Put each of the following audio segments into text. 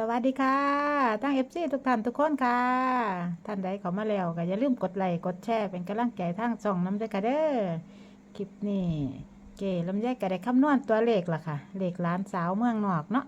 สวัสดีค่ะทั้งเอฟซีทุกท่านทุกคนค่ะ ท่านใดเข้ามาแล้วก็อย่าลืมกดไลค์กดแชร์เป็นกำลังใจทางช่องน้ำด้วยค่ะเด้อคลิปนี้เก๋ลำไยก็ได้คำนวณตัวเลขล่ะค่ะ เลขล้านสาวเมืองนอกเนาะ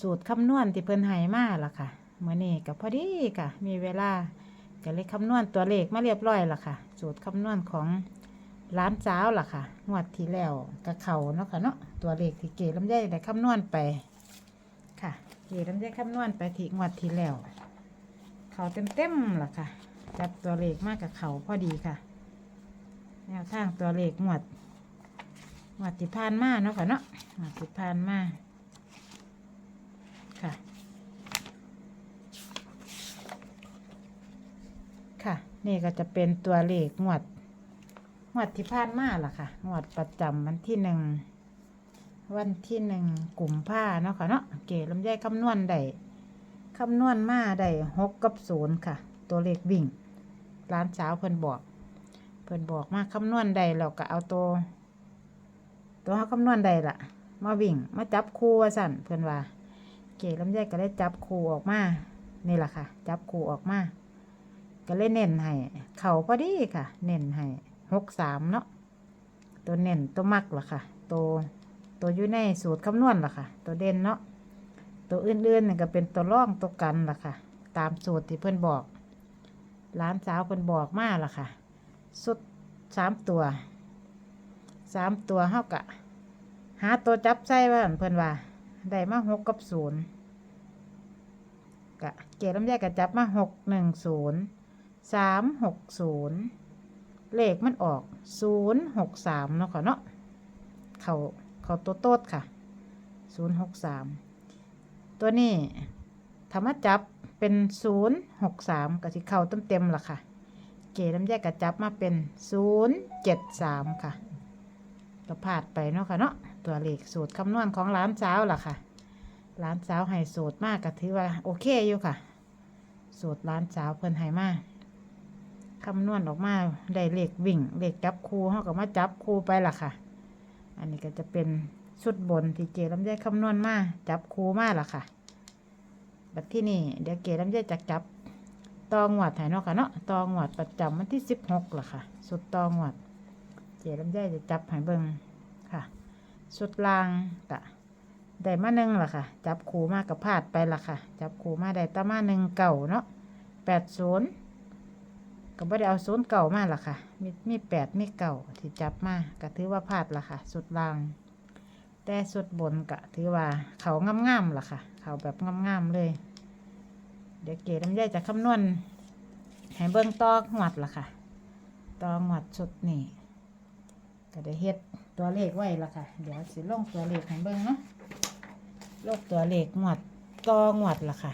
สูตรคำนวณที่เพิ่นให้มาล่ะค่ะเมื่อนี้ก็พอดีค่ะ มีเวลาก็เลยคำนวณตัวเลขมาเรียบร้อยล่ะค่ะ สูตรคำนวณของล้านสาวล่ะค่ะงวดที่แล้วกับเขาเนาะค่ะเนาะตัวเลขที่เก๋ลำไยได้คำนวณไปค่ะ เก๋ลำไยคำนวณไปที่งวดที่แล้ว เขาเต็มเต็มๆล่ะค่ะ จับตัวเลขมากกับเขาพอดีค่ะ แนวทางตัวเลขงวดงวดที่ผ่านมาเนาะค่ะเนาะงวดที่ผ่านมาค่ะ ค่ะ นี่ก็จะเป็นตัวเลขงวดงวดที่ผ่านมาล่ะค่ะงวดประจำวันที่หนึ่ง วันที่หนึ่งกลุ่มผ้าเนาะค่ะเนาะเก๋ลำไยคำนวณได้คำนวณมาได้หกกับศูนย์ค่ะ ตัวเลขวิ่งร้านสาวเพิ่นบอกเพิ่นบอกมาคำนวณได้แล้วก็เอาตัวตัวเขาคำนวณได้ละมาวิ่งมาจับคู่ว่าสั่นเพิ่นว่า เก๋ลำไยก็ได้จับคู่ออกมานี่แหละค่ะ จับคู่ออกมาก็เลยเน้นให้เข่าพอดีค่ะ เน้นให้หกสามเนาะตัวเน้นตัวมักล่ะค่ะ ตัว ตัวอยู่ในสูตรคำนวณล่ะค่ะ ตัวเด่นเนาะตัวอื่นๆนี่ก็เป็นตัวร่องตัวกันล่ะค่ะ ตามสูตรที่เพื่อนบอกร้านสาวเพื่อนบอกมาล่ะค่ะ สุดสามตัวสามตัวเท่ากับหาตัวจับใส่ว่าเพื่อนว่าได้มาหกกับศูนย์กะเกลำไยกับจับมาหกหนึ่งศูนย์สามหกศูนย์เลขมันออกศูนย์หกสามเนาะค่ะเนาะเขา เขาตัวโต๊ดค่ะศูนย์หกสามตัวนี้ธรรมจับเป็นศูนย์หกสามกับที่เข่าเต็มเต็มๆล่ะค่ะ เกน้ำแยกกับจับมาเป็นศูนย์เจ็ดสามค่ะก็พลาดไปเนาะค่ะเนาะตัวเลขสูตรคำนวณของร้านสาวล่ะค่ะร้านสาวให้สูตรมากก็ถือว่าโอเคอยู่ค่ะ สูตรร้านสาวเพิ่นให้มากคำนวณออกมาได้เลขวิ่งเลขจับคูเขาก็มาจับคูไปล่ะค่ะ อันนี้ก็จะเป็นชุดบนที่เจลำไยคำนวณมาจับคูมาล่ะค่ะแบบที่นี่เดี๋ยวเกลำไยจะจับตองหวัดให้เนาะค่ะเนาะตองหวัดประจำวันที่สิบหกล่ะค่ะสุดตองหวัดเจลำไยจะจับให้เบิงค่ะ สุดลางกะได้มาหนึ่งล่ะค่ะ จับคูมากับพลาดไปล่ะค่ะ จับคูมาได้ตามาหนึ่งเก่าเนาะแปดศูนย์ ก็ไม่ได้เอาศูนย์เก่ามาล่ะค่ะ มีมีแปดมีเก่าที่จับมาก็ถือว่าพลาดล่ะค่ะ สุดล่าง แต่สุดบนก็ถือว่าเขางามๆล่ะค่ะ เขาแบบงามๆเลย เดี๋ยวเก๋น้ำย่อยจะคำนวณให้เบิ้งตอหวดล่ะค่ะตอหวดสุดนี่ก็ได้เฮ็ดตัวเลขไว้ล่ะค่ะ เดี๋ยวสิลงตัวเลขให้เบิ้งเนาะลงตัวเลขหวดตอหวดล่ะค่ะ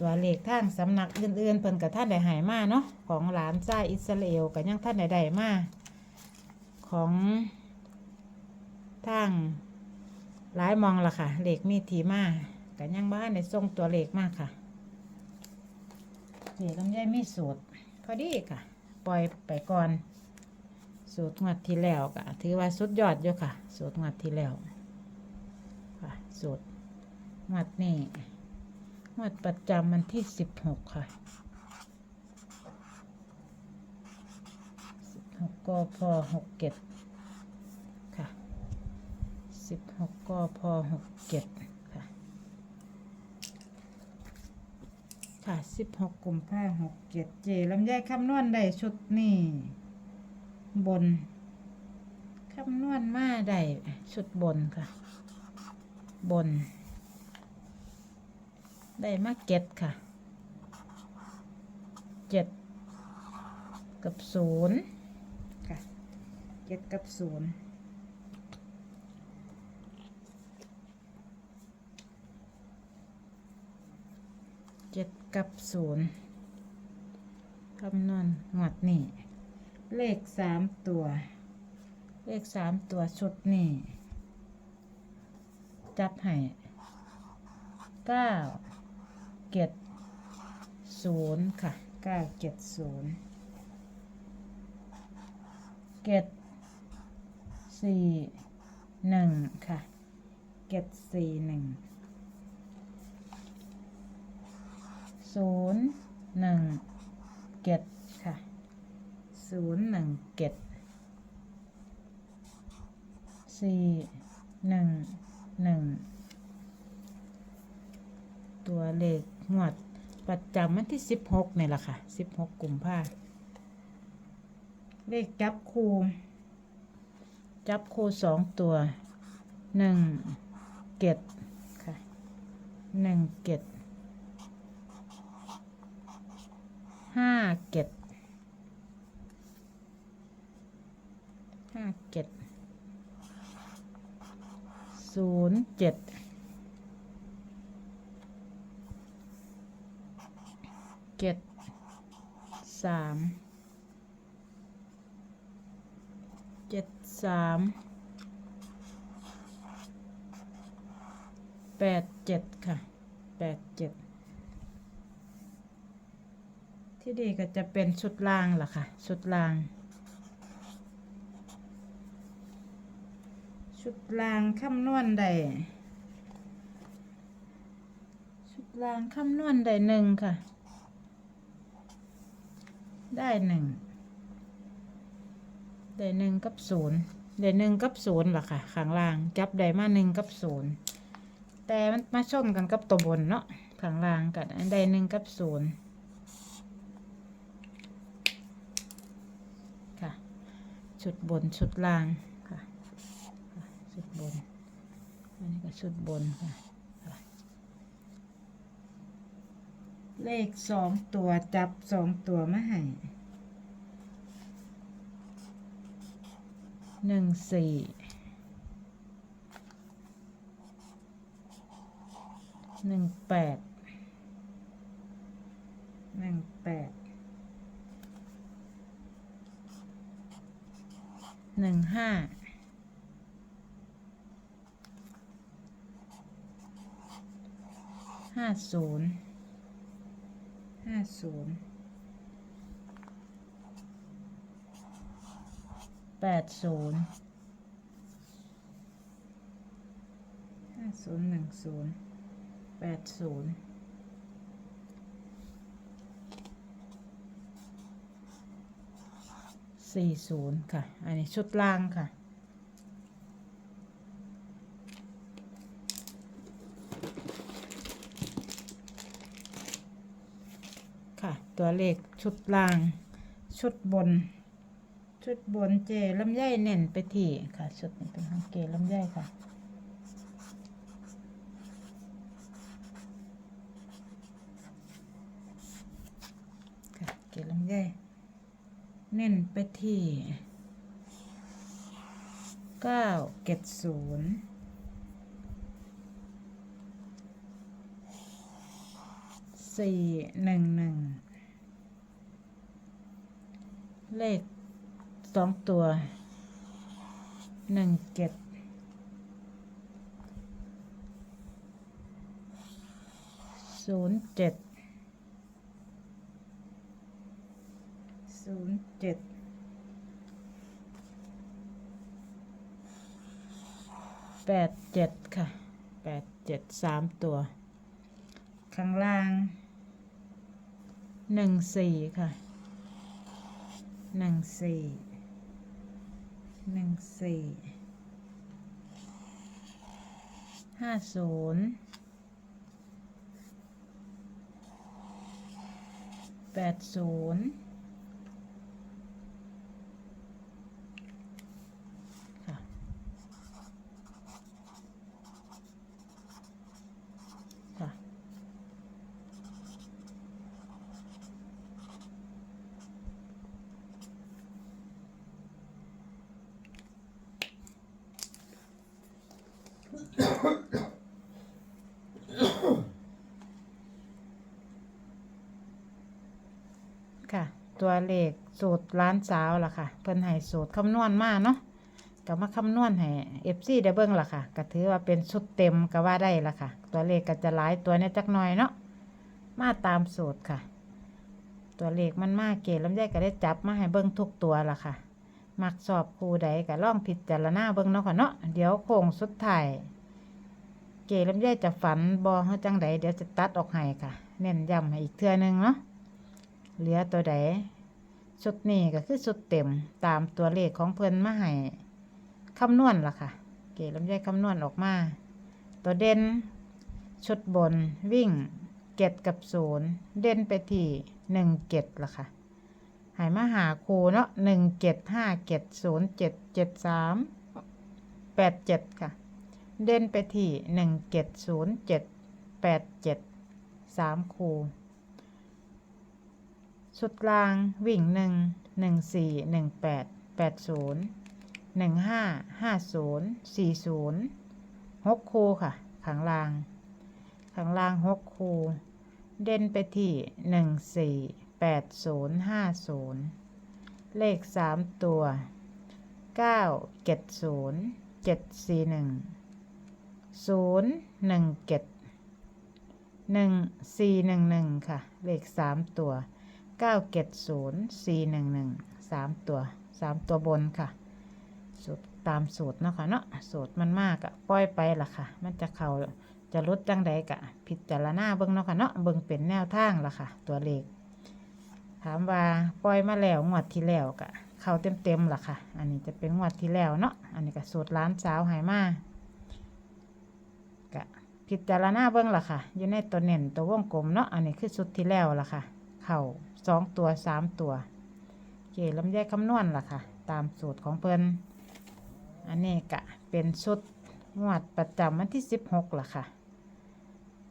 ตัวเลขทางสำนักอื่นๆเพิ่นกับท่านได้หายมาเนาะของหลานซ่าอิสราเอลกับยังท่านได้ได้มาของทางหลายมองละค่ะเลขมีทีมากับยังบ้านในส่งตัวเลขมากค่ะเลขลำไยมีสูตรพอดีค่ะ ปล่อยไปก่อน สูตรงวดที่แล้วก็ถือว่าสุดยอดอยู่ค่ะ สูตรงวดที่แล้วค่ะสูตรงวดนี้ งวดประจำวันที่สิบหกค่ะสิบหกกพหกเจ็ดค่ะสิบหกกพหกเจ็ดค่ะ ค่ะสิบหกกลุ่มผ้าหกเจ็ดเจลำไยคำนวณได้ชุดนี่บนคำนวณมาได้ชุดบนค่ะ บน ได้มาเก็ดค่ะเจ็ดกับศูนย์ค่ะเจ็ดกับศูนย์เจ็ดกับศูนย์คำนวณงวดนี่ เลขสามตัว เลขสามตัวชุดนี่ จับให้เก้า เจ็ดศูนย์ค่ะเก้าเจ็ดศูนย์เจ็ดสี่หนึ่งค่ะเจ็ดสี่หนึ่งศูนย์หนึ่งเจ็ดค่ะศูนย์หนึ่งเจ็ดสี่หนึ่งหนึ่งตัวเลข งวดประจำวันที่สิบหกนี่แหละค่ะสิบหกกุมภาเลขจับคู่จับคู่สองตัวหนึ่งเจ็ดค่ะหนึ่งเจ็ดห้าเจ็ดห้าเจ็ดศูนย์เจ็ด เจ็ดสามเจ็ดสามแปดเจ็ดค่ะแปดเจ็ดที่ดีก็จะเป็นชุดล่างล่ะค่ะ ชุดล่าง ชุดล่างคำนวณได้ชุดล่างคำนวณได้หนึ่งค่ะ ได้หนึ่งได้หนึ่งกับศูนย์ได้หนึ่งกับศูนย์ล่ะค่ะข้างล่าง จับได้มาหนึ่งกับศูนย์แต่มันมาชนกันกับตัวบนเนาะข้างล่างกันได้หนึ่งกับศูนย์ค่ะชุดบนชุดล่างค่ะค่ะชุดบนอันนี้ก็ชุดบนค่ะค่ะ เลขสองตัวจับสองตัวมาให้หนึ่งสี่หนึ่งแปดหนึ่งแปดหนึ่งห้าห้าศูนย์ ห้าศูนย์แปดศูนย์ห้าศูนย์หนึ่งศูนย์แปดศูนย์สี่ศูนย์ค่ะ อันนี้ชุดล่างค่ะ ค่ะ ตัวเลขชุดล่าง ชุดบน ชุดบนเจลำไยเน้นไปที่ค่ะ ชุดนี้เป็นของเกลำไยค่ะค่ะเกลำไยเน้นไปที่เก้าเจ็ดศูนย์สี่หนึ่งหนึ่ง เลขสองตัวหนึ่งเจ็ดศูนย์เจ็ดศูนย์เจ็ดแปดเจ็ดค่ะแปดเจ็ดสามตัว ข้างล่างหนึ่งสี่ค่ะ หนึ่งสี่หนึ่งสี่ห้าศูนย์แปดศูนย์ ตัวเลขสูตรร้านสาวล่ะค่ะ เพิ่นให้สูตรคำนวณมาเนาะก็มาคำนวณให้ FC ได้เบิ่งล่ะค่ะก็ถือว่าเป็นชุดเต็มก็ว่าได้ล่ะค่ะ ตัวเลขก็จะหลายตัวเนี่ยจักหน่อยเนาะมาตามสูตรค่ะ ตัวเลขมันมาเกลลำไยก็ได้จับมาให้เบิ่งทุกตัวล่ะค่ะ มักสอบครูใดก็ลองพิดจารณาเบิ่งเนาะค่ะเนาะเดี๋ยวโค้งสุดท้ายเกลำไยจะฝันบอเฮาจังใดเดี๋ยวจะตัดออกให้ค่ะ เน้นย้ำให้อีกเทื่อหนึงเนาะ เหลือตัวใดชุดนี้ก็คือชุดเต็มตามตัวเลขของเพิ่อนมาให้คำนวณล่ะค่ะ เก๋ลำไยคำนวณออกมา ตัวเด่นชุดบนวิ่งเก็ดกับศูนย์เด่นไปที่หนึ่งเก็ดล่ะค่ะหายมาหาครูเนาะหนึ่งเก็ดห้าเก็ดศูนย์เจ็ดเจ็ดสามแปดเจ็ดค่ะ เด่นไปที่หนึ่งเก็ดศูนย์เจ็ดแปดเจ็ดสามครู ชุดกลางวิ่งหนึ่งหนึ่งสี่หนึ่งแปดแปดศูนย์หนึ่งห้าห้าศูนย์สี่ศูนย์หกคูค่ะข้างล่างข้างล่างหกคูเด่นไปที่หนึ่งสี่แปดศูนย์ห้าศูนย์เลขสามตัวเก้าเจ็ดศูนย์เจ็ดสี่หนึ่งศูนย์หนึ่งเจ็ดหนึ่งสี่หนึ่งหนึ่งค่ะ เลขสามตัว เก้าเจ็ดศูนย์สี่หนึ่งหนึ่งสามตัวสามตัวบนค่ะสูตรตามสูตรเนาะค่ะเนาะสูตรมันมากอะปล่อยไปล่ะค่ะ มันจะเขาจะลดจังใดกะ พิจารณาเบิ่งเนาะค่ะเนาะเบิ่งเป็นแนวทางล่ะค่ะ ตัวเลขถามว่าปล่อยมาแล้วงวดที่แล้วกะเข้าเต็มๆล่ะค่ะ อันนี้จะเป็นงวดที่แล้วเนาะอันนี้ก็สูตรร้านสาวหายมากะพิจารณาเบิ่งล่ะค่ะ อยู่ในตัวเน่นตัววงกลมเนาะอันนี้คือสุดที่แล้วล่ะค่ะ เข่า สองตัวสามตัว เกลำไยคำนวณล่ะค่ะ ตามสูตรของเพิ่นอันนี้กะเป็นชุดงวดประจำวันที่สิบหกล่ะค่ะ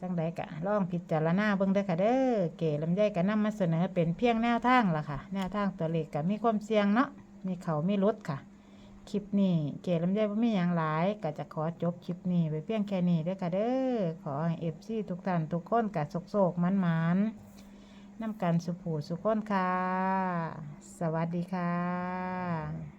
จังใดกะลองพิจารณาเบิ่งเด้อค่ะเด้อเก๋ลำไยกะนำมาเสนอเป็นเพียงแนวทางล่ะค่ะ แนวทางตัวเลขกะมีความเสี่ยงเนาะมีเขามีลดค่ะ คลิปนี้เก๋ลำไยบ่มีหยังหลายก็จะขอจบคลิปนี้ไปเพียงแค่นี้เด้อค่ะเด้อขอให้ FC ทุกท่านทุกคนกะโศกๆมันๆ นำกันสุผูสุขคนค่ะ สวัสดีค่ะ